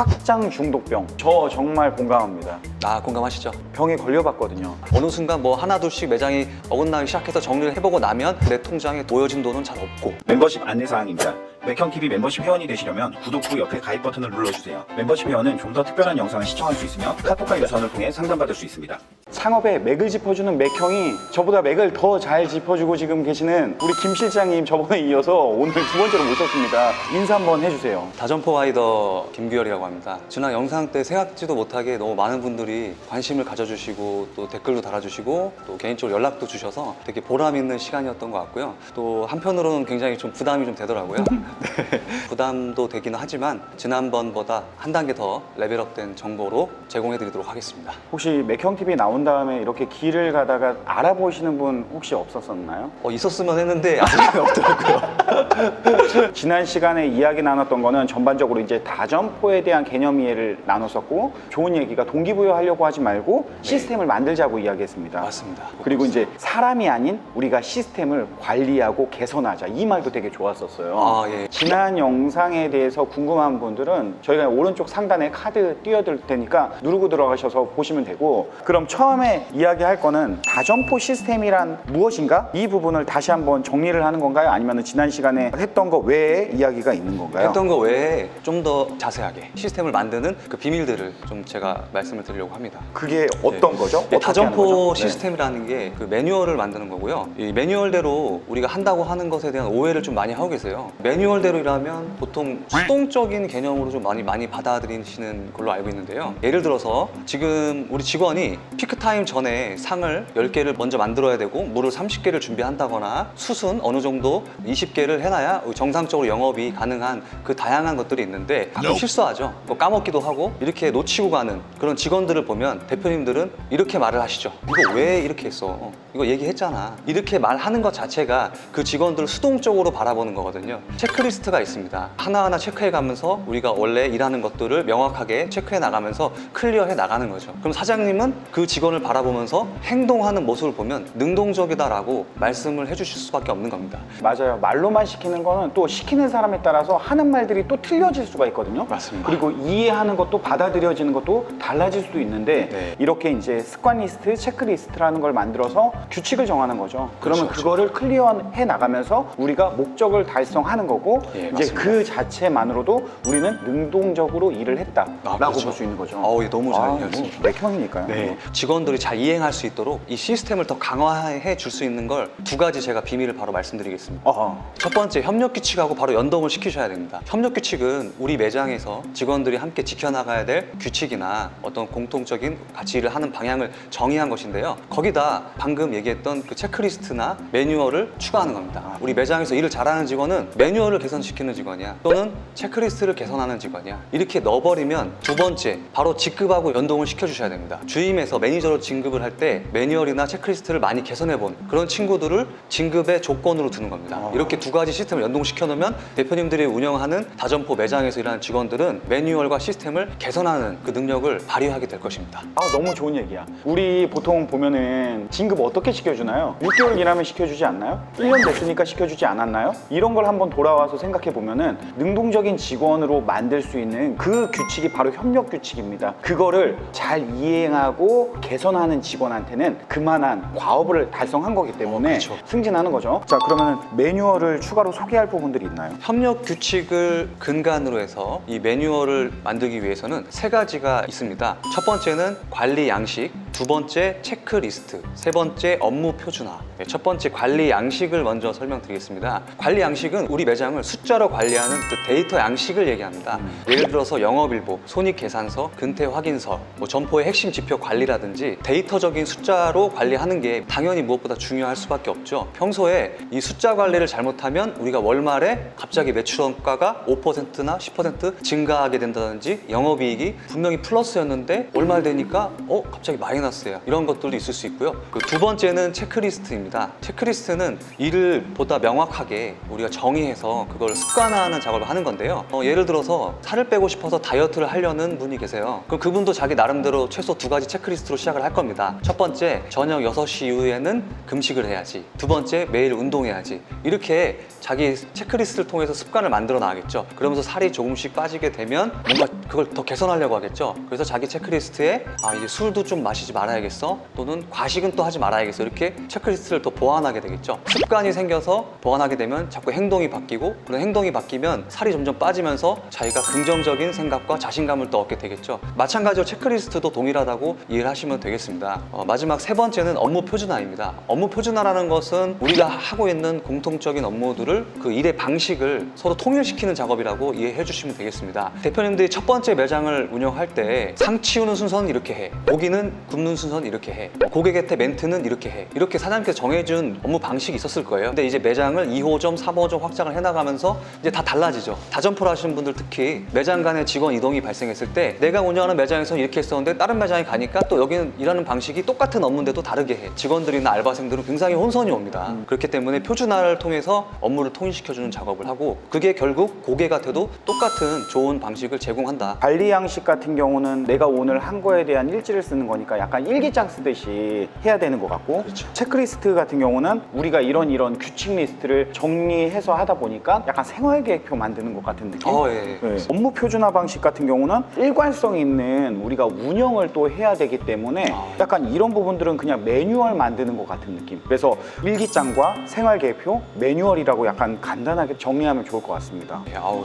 확장 중독병. 저 정말 공감합니다. 아 공감하시죠? 병에 걸려봤거든요. 어느 순간 뭐 하나 둘씩 매장이 어긋나기 시작해서 정리를 해보고 나면 내 통장에 놓여진 돈은 잘 없고 멤버십 안내 사항입니다. 맥형TV 멤버십 회원이 되시려면 구독 후 옆에 가입 버튼을 눌러주세요. 멤버십 회원은 좀 더 특별한 영상을 시청할 수 있으며 카톡과 유선을 통해 상담받을 수 있습니다. 창업에 맥을 짚어주는 맥형이 저보다 맥을 더 잘 짚어주고 지금 계시는 우리 김 실장님 저번에 이어서 오늘 두 번째로 모셨습니다. 인사 한번 해주세요. 다점포 와이더 김규열이라고 합니다. 지난 영상 때 생각지도 못하게 너무 많은 분들이 관심을 가져주시고 또 댓글도 달아주시고 또 개인적으로 연락도 주셔서 되게 보람 있는 시간이었던 것 같고요. 또 한편으로는 굉장히 좀 부담이 좀 되더라고요. 네. 부담도 되기는 하지만 지난번보다 한 단계 더 레벨업된 정보로 제공해 드리도록 하겠습니다. 혹시 맥형 TV 나온 다음에 이렇게 길을 가다가 알아보시는 분 혹시 없었었나요? 어, 있었으면 했는데 아직 없더라고요. 지난 시간에 이야기 나눴던 거는 전반적으로 이제 다점포에 대한 개념 이해를 나눴었고 좋은 얘기가 동기부여하려고 하지 말고 시스템을 만들자고 이야기했습니다. 맞습니다. 그리고 이제 사람이 아닌 우리가 시스템을 관리하고 개선하자 이 말도 되게 좋았었어요. 아, 예. 지난 영상에 대해서 궁금한 분들은 저희가 오른쪽 상단에 카드 띄워드릴 테니까 누르고 들어가셔서 보시면 되고 그럼 처음에 이야기할 거는 다점포 시스템이란 무엇인가? 이 부분을 다시 한번 정리를 하는 건가요? 아니면 지난 시간에 했던 거 외에 이야기가 있는 건가요? 했던 거 외에 좀 더 자세하게 시스템을 만드는 그 비밀들을 좀 제가 말씀을 드리려고 합니다. 그게 어떤 거죠? 네, 어떻게 하는 다점포 거죠? 네. 시스템이라는 게 그 매뉴얼을 만드는 거고요. 이 매뉴얼대로 우리가 한다고 하는 것에 대한 오해를 좀 많이 하고 계세요. 매뉴얼 대로라면 보통 수동적인 개념으로 좀 많이 많이 받아들이시는 걸로 알고 있는데요. 예를 들어서 지금 우리 직원이 피크 타임 전에 상을 10개를 먼저 만들어야 되고 물을 30개를 준비한다거나 숯은 어느 정도 20개를 해놔야 정상적으로 영업이 가능한 그 다양한 것들이 있는데 가끔 실수하죠. 뭐 까먹기도 하고 이렇게 놓치고 가는 그런 직원들을 보면 대표님들은 이렇게 말을 하시죠. 이거 왜 이렇게 했어? 어, 이거 얘기했잖아. 이렇게 말하는 것 자체가 그 직원들을 수동적으로 바라보는 거거든요. 체크 리스트가 있습니다. 하나하나 체크해 가면서 우리가 원래 일하는 것들을 명확하게 체크해 나가면서 클리어해 나가는 거죠. 그럼 사장님은 그 직원을 바라보면서 행동하는 모습을 보면 능동적이다라고 말씀을 해주실 수밖에 없는 겁니다. 맞아요. 말로만 시키는 거는 또 시키는 사람에 따라서 하는 말들이 또 틀려질 수가 있거든요. 맞습니다. 그리고 이해하는 것도 받아들여지는 것도 달라질 수도 있는데 네. 이렇게 이제 습관 리스트, 체크 리스트라는 걸 만들어서 규칙을 정하는 거죠. 그러면 그렇죠, 그거를 클리어해 나가면서 우리가 목적을 달성하는 거고 예, 이제 맞습니다. 그 자체만으로도 우리는 능동적으로 일을 했다라고 아, 그렇죠. 볼수 있는 거죠. 예, 너무 잘 아. 뭐 맥형이니까요. 네. 직원들이 잘 이행할 수 있도록 이 시스템을 더 강화해 줄 수 있는 걸 두 가지 제가 비밀을 바로 말씀드리겠습니다. 어, 첫 번째 협력 규칙하고 바로 연동을 시키셔야 됩니다. 협력 규칙은 우리 매장에서 직원들이 함께 지켜나가야 될 규칙이나 어떤 공통적인 가치 일을 하는 방향을 정의한 것인데요. 거기다 방금 얘기했던 그 체크리스트나 매뉴얼을 추가하는 겁니다. 우리 매장에서 일을 잘하는 직원은 매뉴얼을 개선시키는 직원이야. 또는 체크리스트를 개선하는 직원이야. 이렇게 넣어버리면 두 번째 바로 직급하고 연동을 시켜주셔야 됩니다. 주임에서 매니저로 진급을 할 때 매뉴얼이나 체크리스트를 많이 개선해본 그런 친구들을 진급의 조건으로 두는 겁니다. 아. 이렇게 두 가지 시스템을 연동시켜 놓으면 대표님들이 운영하는 다점포 매장에서 일하는 직원들은 매뉴얼과 시스템을 개선하는 그 능력을 발휘하게 될 것입니다. 아 너무 좋은 얘기야. 우리 보통 보면은 진급 어떻게 시켜주나요? 6개월 일하면 시켜주지 않나요? 1년 됐으니까 시켜주지 않았나요? 이런 걸 한번 돌아와서 생각해 보면은 능동적인 직원으로 만들 수 있는 그 규칙이 바로 협력 규칙입니다. 그거를 잘 이행하고 개선하는 직원한테는 그만한 과업을 달성한 거기 때문에 그렇죠. 승진하는 거죠. 자 그러면은 매뉴얼을 추가로 소개할 부분들이 있나요? 협력 규칙을 근간으로 해서 이 매뉴얼을 만들기 위해서는 세 가지가 있습니다. 첫 번째는 관리 양식, 두 번째 체크리스트, 세 번째 업무 표준화. 네, 첫 번째 관리 양식을 먼저 설명드리겠습니다. 관리 양식은 우리 매장을 숫자로 관리하는 그 데이터 양식을 얘기합니다. 예를 들어서 영업일보, 손익계산서, 근태 확인서, 뭐 점포의 핵심 지표 관리라든지 데이터적인 숫자로 관리하는 게 당연히 무엇보다 중요할 수밖에 없죠. 평소에 이 숫자 관리를 잘못하면 우리가 월말에 갑자기 매출 원가가 5%나 10% 증가하게 된다든지 영업이익이 분명히 플러스였는데 월말 되니까 어 갑자기 마이너스 야 이런 것들도 있을 수 있고요. 그두 번째는 체크리스트입니다. 체크리스트는 일을 보다 명확하게 우리가 정의해서 그걸 습관화하는 작업을 하는 건데요. 어, 예를 들어서 살을 빼고 싶어서 다이어트를 하려는 분이 계세요. 그럼 그분도 자기 나름대로 최소 두 가지 체크리스트로 시작을 할 겁니다. 첫 번째, 저녁 6시 이후에는 금식을 해야지. 두 번째, 매일 운동해야지. 이렇게 자기 체크리스트를 통해서 습관을 만들어 나가겠죠. 그러면서 살이 조금씩 빠지게 되면 뭔가 그걸 더 개선하려고 하겠죠. 그래서 자기 체크리스트에 아 이제 술도 좀 마시지 말아야겠어. 또는 과식은 또 하지 말아야겠어. 이렇게 체크리스트를 더 보완하게 되겠죠. 습관이 생겨서 보완하게 되면 자꾸 행동이 바뀌고 그런 행동이 바뀌면 살이 점점 빠지면서 자기가 긍정적인 생각과 자신감을 또 얻게 되겠죠. 마찬가지로 체크리스트도 동일하다고 이해를 하시면 되겠습니다. 어, 마지막 세 번째는 업무 표준화입니다. 업무 표준화라는 것은 우리가 하고 있는 공통적인 업무들을 그 일의 방식을 서로 통일시키는 작업이라고 이해해 주시면 되겠습니다. 대표님들이 첫 번째 매장을 운영할 때 상 치우는 순서는 이렇게 해. 고기는 굽는 순서는 이렇게 해. 고객한테 멘트는 이렇게 해. 이렇게 사장님께서 정해준 업무 방식이 있었을 거예요. 근데 이제 매장을 2호점, 3호점 확장을 해나가면서 이제 다 달라지죠. 다점포를 하시는 분들 특히 매장 간의 직원 이동이 발생했을 때 내가 운영하는 매장에서 이렇게 했었는데 다른 매장에 가니까 또 여기는 일하는 방식이 똑같은 업무인데도 다르게 해. 직원들이나 알바생들은 굉장히 혼선이 옵니다. 그렇기 때문에 표준화를 통해서 업무를 통일시켜주는 작업을 하고 그게 결국 고객한테도 똑같은 좋은 방식을 제공한다. 관리 양식 같은 경우는 내가 오늘 한 거에 대한 일지를 쓰는 거니까 약간 일기장 쓰듯이 해야 되는 것 같고 그렇죠. 체크리스트 같은 경우는 우리가 이런 이런 규칙 리스트를 정리해서 하다 보니까 약간 생활계획표 만드는 것 같은 느낌 어, 예. 네. 업무 표준화 방식 같은 경우는 일관성 있는 우리가 운영을 또 해야 되기 때문에 아. 약간 이런 부분들은 그냥 매뉴얼 만드는 것 같은 느낌. 그래서 일기장과 생활계획표, 매뉴얼이라고 약간 간단하게 정리하면 좋을 것 같습니다. 예, 아우.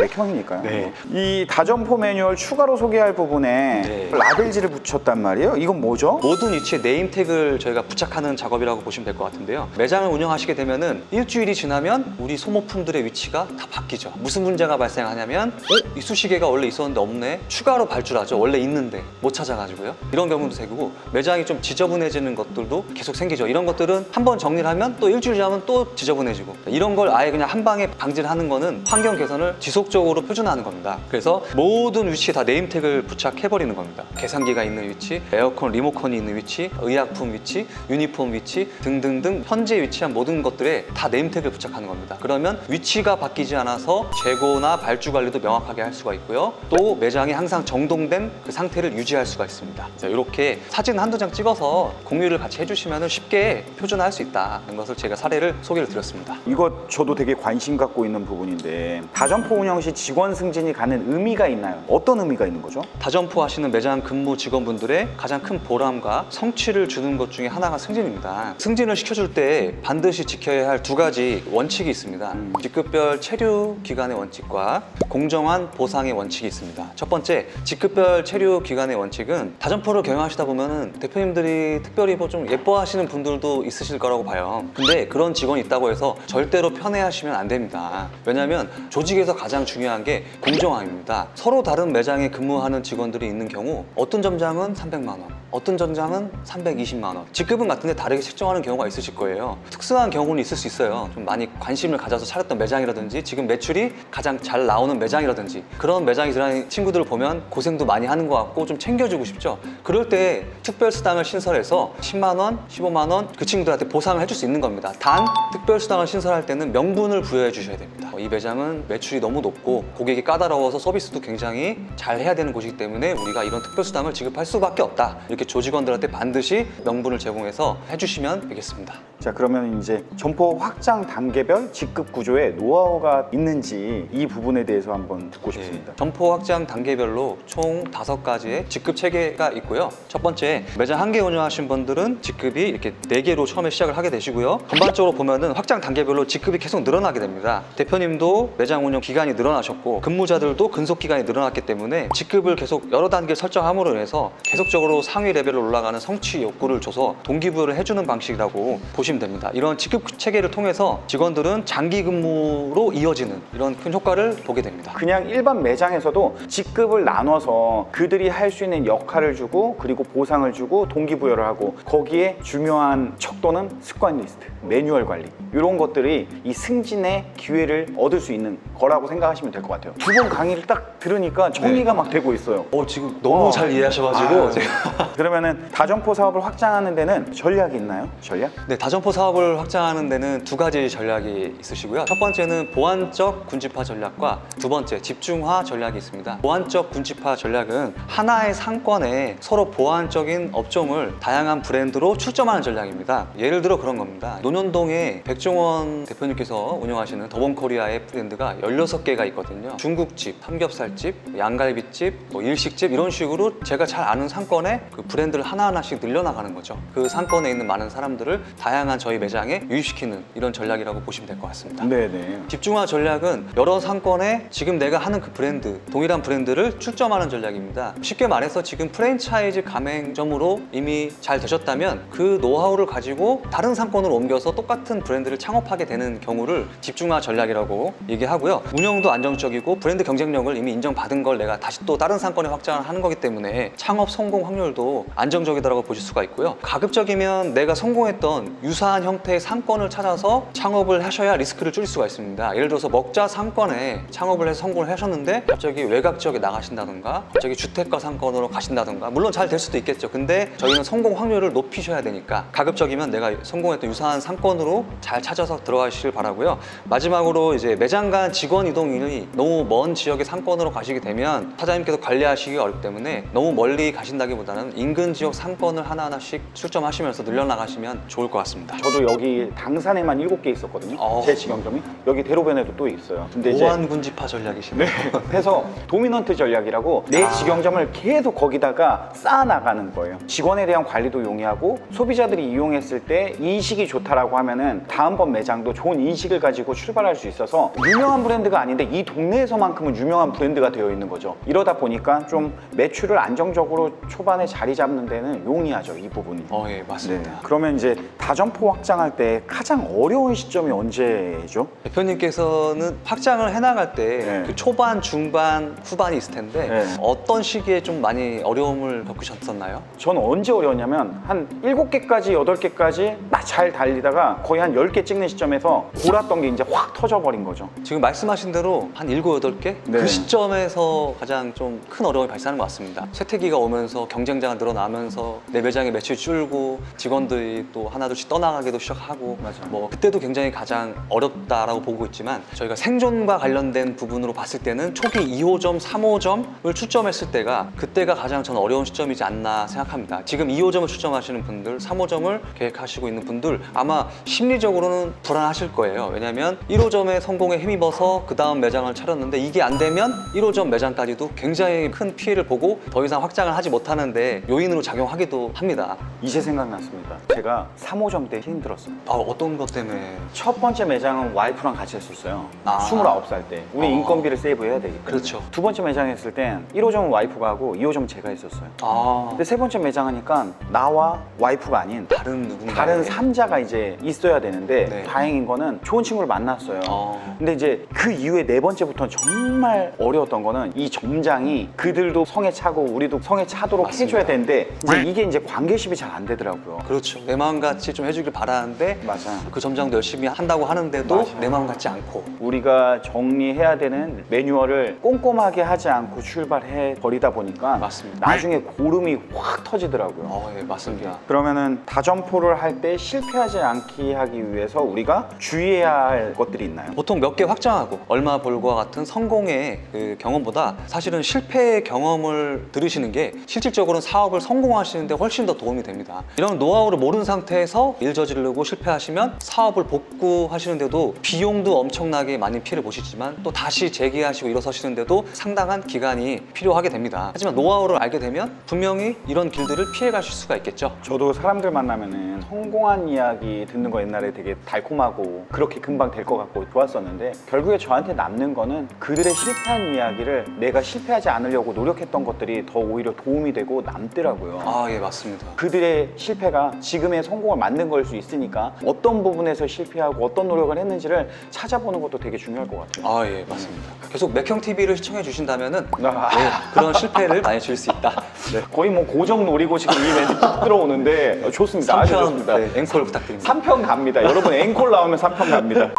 맥형이니까요. 네. 이 다점포 매뉴얼 추가로 소개할 부분에 네. 라벨지를 붙였단 말이에요. 이건 뭐죠? 모든 위치에 네임택을 저희가 부착하는 작업이라고 보시면 될 것 같은데요. 매장을 운영하시게 되면은 일주일이 지나면 우리 소모품들의 위치가 다 바뀌죠. 무슨 문제가 발생하냐면 어? 이 수시계가 원래 있었는데 없네? 추가로 발주하죠. 원래 있는데 못 찾아가지고요. 이런 경우도 생기고 매장이 좀 지저분해지는 것들도 계속 생기죠. 이런 것들은 한 번 정리를 하면 또 일주일 지나면 또 지저분해지고 이런 걸 아예 그냥 한 방에 방지를 하는 거는 환경 개선을 지속 적으로 표준화하는 겁니다. 그래서 모든 위치에 다 네임택을 부착해버리는 겁니다. 계산기가 있는 위치, 에어컨 리모컨이 있는 위치, 의약품 위치, 유니폼 위치 등등등 현재 위치한 모든 것들에 다 네임택을 부착하는 겁니다. 그러면 위치가 바뀌지 않아서 재고나 발주 관리도 명확하게 할 수가 있고요. 또 매장이 항상 정돈된 그 상태를 유지할 수가 있습니다. 자, 이렇게 사진 한두 장 찍어서 공유를 같이 해주시면 쉽게 표준화할 수 있다는 것을 제가 사례를 소개를 드렸습니다. 이거 저도 되게 관심 갖고 있는 부분인데 다점포 운영 시 직원 승진이 가는 의미가 있나요? 어떤 의미가 있는 거죠? 다점포 하시는 매장 근무 직원분들의 가장 큰 보람과 성취를 주는 것 중에 하나가 승진입니다. 승진을 시켜줄 때 반드시 지켜야 할 두 가지 원칙이 있습니다. 음. 직급별 체류 기간의 원칙과 공정한 보상의 원칙이 있습니다. 첫 번째, 직급별 체류 기간의 원칙은 다점포를 경영하시다 보면은 대표님들이 특별히 뭐 좀 예뻐하시는 분들도 있으실 거라고 봐요. 근데 그런 직원이 있다고 해서 절대로 편애하시면 안 됩니다. 왜냐하면 조직에서 가장 중요한 게 공정함입니다. 서로 다른 매장에 근무하는 직원들이 있는 경우 어떤 점장은 300만 원, 어떤 점장은 320만 원. 직급은 같은데 다르게 책정하는 경우가 있으실 거예요. 특수한 경우는 있을 수 있어요. 좀 많이 관심을 가져서 차렸던 매장이라든지 지금 매출이 가장 잘 나오는 매장이라든지 그런 매장이 들어가는 친구들을 보면 고생도 많이 하는 것 같고 좀 챙겨주고 싶죠. 그럴 때 특별 수당을 신설해서 10만 원, 15만 원 그 친구들한테 보상을 해줄 수 있는 겁니다. 단 특별 수당을 신설할 때는 명분을 부여해 주셔야 됩니다. 이 매장은 매출이 너무 높고 고객이 까다로워서 서비스도 굉장히 잘 해야 되는 곳이기 때문에 우리가 이런 특별 수당을 지급할 수밖에 없다. 이렇게 조직원들한테 반드시 명분을 제공해서 해주시면 되겠습니다. 자 그러면 이제 점포 확장 단계별 직급 구조에 노하우가 있는지 이 부분에 대해서 한번 듣고 싶습니다. 예, 점포 확장 단계별로 총 다섯 가지의 직급 체계가 있고요. 첫 번째, 매장 한 개 운영하신 분들은 직급이 이렇게 네 개로 처음에 시작을 하게 되시고요. 전반적으로 보면은 확장 단계별로 직급이 계속 늘어나게 됩니다. 대표님도 매장 운영 기간이 늘어나셨고 근무자들도 근속 기간이 늘어났기 때문에 직급을 계속 여러 단계 설정함으로 인해서 계속적으로 상위 레벨로 올라가는 성취 욕구를 줘서 동기부여를 해주는 방식이라고 보시면 됩니다. 이런 직급 체계를 통해서 직원들은 장기 근무로 이어지는 이런 큰 효과를 보게 됩니다. 그냥 일반 매장에서도 직급을 나눠서 그들이 할 수 있는 역할을 주고 그리고 보상을 주고 동기부여를 하고 거기에 중요한 척도는 습관 리스트, 매뉴얼 관리 이런 것들이 이 승진의 기회를 얻을 수 있는 거라고 생각하시면 될 것 같아요. 두 번 강의를 딱 들으니까 정리가 막 되고 있어요. 어, 지금 너무 어. 잘 이해하셔가지고 아, 제가 그러면은 다점포 사업을 확장하는 데는 전략이 있나요? 전략? 네, 다점포 사업을 확장하는 데는 두 가지 전략이 있으시고요. 첫 번째는 보안적 군집화 전략과 두 번째 집중화 전략이 있습니다. 보안적 군집화 전략은 하나의 상권에 서로 보안적인 업종을 다양한 브랜드로 출점하는 전략입니다. 예를 들어 그런 겁니다. 논현동에 백종원 대표님께서 운영하시는 더본코리아의 브랜드가 16개가 있거든요. 중국집, 삼겹살집, 양갈비집, 뭐 일식집 이런 식으로 제가 잘 아는 상권에 그 브랜드를 하나하나씩 늘려나가는 거죠. 그 상권에 있는 많은 사람들을 다양한 저희 매장에 유입시키는 이런 전략이라고 보시면 될 것 같습니다. 네네. 집중화 전략은 여러 상권에 지금 내가 하는 그 브랜드, 동일한 브랜드를 출점하는 전략입니다. 쉽게 말해서 지금 프랜차이즈 가맹점으로 이미 잘 되셨다면 그 노하우를 가지고 다른 상권으로 옮겨서 똑같은 브랜드를 창업하게 되는 경우를 집중화 전략이라고 얘기하고요. 운영도 안정적이고 브랜드 경쟁력을 이미 인정받은 걸 내가 다시 또 다른 상권에 확장을 하는 거기 때문에 창업 성공 확률도 안정적이다라고 보실 수가 있고요. 가급적이면 내가 성공했던 유사한 형태의 상권을 찾아서 창업을 하셔야 리스크를 줄일 수가 있습니다. 예를 들어서 먹자 상권에 창업을 해서 성공을 하셨는데 갑자기 외곽 지역에 나가신다든가 갑자기 주택가 상권으로 가신다든가 물론 잘 될 수도 있겠죠. 근데 저희는 성공 확률을 높이셔야 되니까 가급적이면 내가 성공했던 유사한 상권으로 잘 찾아서 들어가시길 바라고요. 마지막으로 이제 매장 간 직원 이동이 너무 먼 지역의 상권으로 가시게 되면 사장님께서 관리하시기 어렵기 때문에 너무 멀리 가신다기보다는 인근 지역 상권을 하나하나씩 출점하시면서 늘려나가시면 좋을 것 같습니다. 저도 여기 당산에만 7개 있었거든요. 어. 제 직영점이. 여기 대로변에도 또 있어요. 근데 이제 보안 군집화 전략이시네요. 해서 도미넌트 전략이라고 내 아. 직영점을 계속 거기다가 쌓아나가는 거예요. 직원에 대한 관리도 용이하고 소비자들이 이용했을 때 인식이 좋다라고 하면은 다음번 매장도 좋은 인식을 가지고 출발할 수 있어서 유명한 브랜드가 아닌데 이 동네에서만큼은 유명한 브랜드가 되어 있는 거죠. 이러다 보니까 좀 매출을 안정적으로 초반에 자리 잡는 데는 용이하죠. 이 부분이. 어, 예, 맞습니다. 네. 그러면 이제 다점포 확장할 때 가장 어려운 시점이 언제죠? 대표님께서는 확장을 해나갈 때 네. 그 초반, 중반, 후반이 있을 텐데 네. 어떤 시기에 좀 많이 어려움을 겪으셨었나요? 저는 언제 어려웠냐면 한 7개까지 8개까지 막 잘 달리다가 거의 한 10개 찍는 시점에서 골았던 게 이제 확 터져버린 거죠. 지금 말씀하신 대로 한 7, 8개? 네. 그 시점에서 가장 좀 큰 어려움이 발생하는 것 같습니다. 쇠퇴기가 오면서 경쟁자가 늘어나면서 내 매장의 매출이 줄고 직원들이 또 하나둘씩 떠나가기도 시작하고 맞아요. 뭐 그때도 굉장히 가장 어렵다라고 보고 있지만 저희가 생존과 관련된 부분으로 봤을 때는 초기 2호점, 3호점을 출점했을 때가 그때가 가장 저는 어려운 시점이지 않나 생각합니다. 지금 2호점을 출점하시는 분들, 3호점을 계획하시고 있는 분들 아마 심리적으로는 불안하실 거예요. 왜냐하면 1호점의 성공에 힘입어서 그 다음 매장을 차렸는데 이게 안 되면 1호점 매장까지도 굉장히 큰 피해를 보고 더 이상 확장을 하지 못하는데 요인으로 작용하기도 합니다. 이제 생각났습니다. 제가 3호점 때 힘들었어요. 아, 어떤 것 때문에? 첫 번째 매장은 와이프랑 같이 했었어요. 아. 29살 때. 우리 어. 인건비를 세이브해야 되기 때문에. 그렇죠. 두 번째 매장 했을 땐 1호점은 와이프가 하고 2호점은 제가 했었어요. 아, 근데 세 번째 매장 하니까 나와 와이프가 아닌 다른 누군가 다른 삼자가 이제 있어야 되는데 네. 다행인 거는 좋은 친구를 만났어요. 어. 근데 이제 그 이후에 네 번째부터는 정말 어려웠던 거는 이 점장이 그들도 성에 차고 우리도 성에 차도록 맞습니다. 해줘야 되는 데 이제 이게 이제 관계십이 잘 안 되더라고요. 그렇죠. 내 마음 같이 좀 해주길 바라는데 맞아. 그 점장도 열심히 한다고 하는데도 맞아요. 내 마음 같지 않고 우리가 정리해야 되는 매뉴얼을 꼼꼼하게 하지 않고 출발해 버리다 보니까 맞습니다. 나중에 고름이 확 터지더라고요. 어, 예, 맞습니다. 그러면은 다점포를 할 때 실패하지 않게 하기 위해서 우리가 주의해야 할 것들이 있나요? 보통 몇 개 확장하고 얼마 벌고와 같은 성공의 그 경험보다 사실은 실패의 경험을 들으시는 게 실질적으로는 사업 을 성공하시는데 훨씬 더 도움이 됩니다. 이런 노하우를 모르는 상태에서 일 저지르고 실패하시면 사업을 복구하시는데도 비용도 엄청나게 많이 피해를 보시지만 또 다시 재기하시고 일어서시는데도 상당한 기간이 필요하게 됩니다. 하지만 노하우를 알게 되면 분명히 이런 길들을 피해 가실 수가 있겠죠. 저도 사람들 만나면은 성공한 이야기 듣는 거 옛날에 되게 달콤하고 그렇게 금방 될 것 같고 좋았었는데 결국에 저한테 남는 거는 그들의 실패한 이야기를 내가 실패하지 않으려고 노력했던 것들이 더 오히려 도움이 되고 남 더라고요. 아, 예, 맞습니다. 그들의 실패가 지금의 성공을 만든 걸 수 있으니까 어떤 부분에서 실패하고 어떤 노력을 했는지를 찾아보는 것도 되게 중요할 것 같아요. 아, 예, 맞습니다. 계속 맥형 TV를 시청해 주신다면은 아. 네, 그런 실패를 많이 줄 수 있다. 네, 거의 뭐 고정 노리고 지금 이 멘트 쭉 들어오는데 어, 좋습니다. 아주 3편 좋습니다. 네, 앵콜 부탁드립니다. 3편 갑니다. 여러분 앵콜 나오면 3편 갑니다.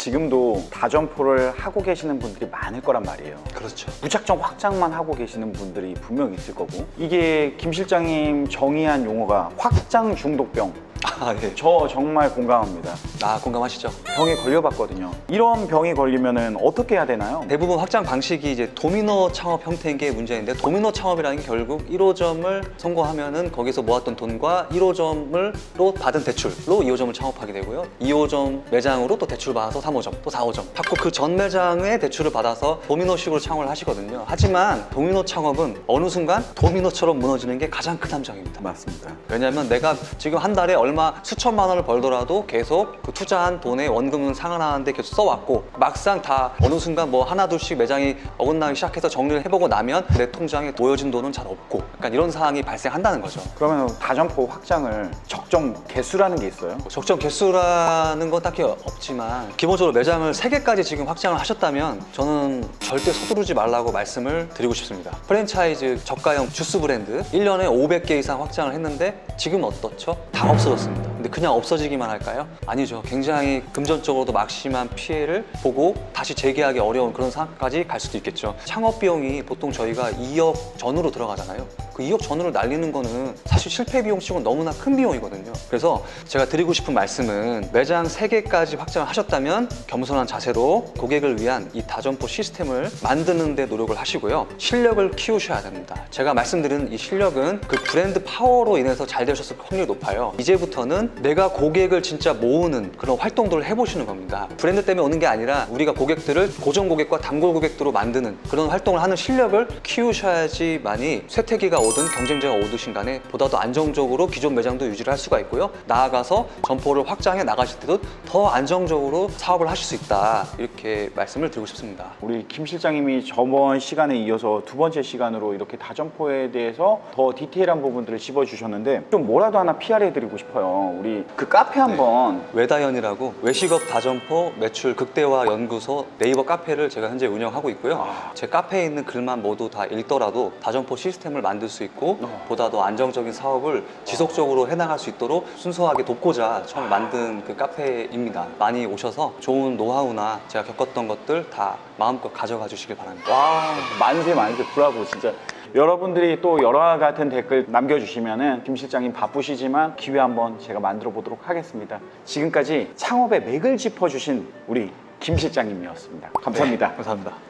지금도 다점포를 하고 계시는 분들이 많을 거란 말이에요. 그렇죠. 무작정 확장만 하고 계시는 분들이 분명 있을 거고 이게 김 실장님 정의한 용어가 확장 중독병 아, 예. 저 정말 공감합니다 아, 공감하시죠? 병에 걸려봤거든요 이런 병이 걸리면은 어떻게 해야 되나요? 대부분 확장 방식이 이제 도미노 창업 형태인 게 문제인데 도미노 창업이라는 게 결국 1호점을 성공하면은 거기서 모았던 돈과 1호점을로 받은 대출로 2호점을 창업하게 되고요. 2호점 매장으로 또 대출 받아서 3호점, 또 4호점. 자꾸 그 전 매장의 대출을 받아서 도미노식으로 창업을 하시거든요. 하지만 도미노 창업은 어느 순간 도미노처럼 무너지는 게 가장 큰 함정입니다. 맞습니다 왜냐하면 내가 지금 한 달에 얼마 수천만 원을 벌더라도 계속 그 투자한 돈의 원금은 상환하는데 계속 써왔고 막상 다 어느 순간 뭐 하나 둘씩 매장이 어긋나기 시작해서 정리를 해보고 나면 내 통장에 놓여진 돈은 잘 없고 약간 이런 상황이 발생한다는 거죠. 그러면 다점포 확장을 적정 개수라는 게 있어요? 뭐 적정 개수라는 건 딱히 없지만 기본적으로 매장을 세개까지 지금 확장을 하셨다면 저는 절대 서두르지 말라고 말씀을 드리고 싶습니다. 프랜차이즈 저가형 주스 브랜드 1년에 500개 이상 확장을 했는데 지금 어떻죠? 다 없어졌습니 다. 근데 그냥 없어지기만 할까요? 아니죠. 굉장히 금전적으로도 막심한 피해를 보고 다시 재개하기 어려운 그런 상황까지 갈 수도 있겠죠. 창업 비용이 보통 저희가 2억 전후로 들어가잖아요. 그 2억 전후를 날리는 거는 사실 실패 비용 치고 너무나 큰 비용이거든요. 그래서 제가 드리고 싶은 말씀은 매장 3개까지 확장을 하셨다면 겸손한 자세로 고객을 위한 이 다점포 시스템을 만드는 데 노력을 하시고요. 실력을 키우셔야 됩니다. 제가 말씀드린 이 실력은 그 브랜드 파워로 인해서 잘 되셨을 확률이 높아요. 이제부터는 내가 고객을 진짜 모으는 그런 활동들을 해보시는 겁니다. 브랜드 때문에 오는 게 아니라 우리가 고객들을 고정 고객과 단골 고객으로 만드는 그런 활동을 하는 실력을 키우셔야지만이 쇠퇴기가 오든 경쟁자가 오든 간에 보다 더 안정적으로 기존 매장도 유지를 할 수가 있고요. 나아가서 점포를 확장해 나가실 때도 더 안정적으로 사업을 하실 수 있다. 이렇게 말씀을 드리고 싶습니다. 우리 김 실장님이 저번 시간에 이어서 두 번째 시간으로 이렇게 다점포에 대해서 더 디테일한 부분들을 짚어주셨는데 좀 뭐라도 하나 PR해드리고 싶어요. 우리 그 카페 한번 외다연이라고 외식업 다점포 매출 극대화 연구소 네이버 카페를 제가 현재 운영하고 있고요. 아. 제 카페에 있는 글만 모두 다 읽더라도 다점포 시스템을 만들 수 있고 어. 보다 더 안정적인 사업을 지속적으로 해나갈 수 있도록 순수하게 돕고자 처음 만든 그 카페입니다. 많이 오셔서 좋은 노하우나 제가 겪었던 것들 다 마음껏 가져가 주시길 바랍니다. 와 만세 만세 브라보 진짜 여러분들이 또 여러 같은 댓글 남겨주시면은 김 실장님 바쁘시지만 기회 한번 제가 만들어 보도록 하겠습니다. 지금까지 창업의 맥을 짚어주신 우리 김 실장님이었습니다. 감사합니다. 감사합니다.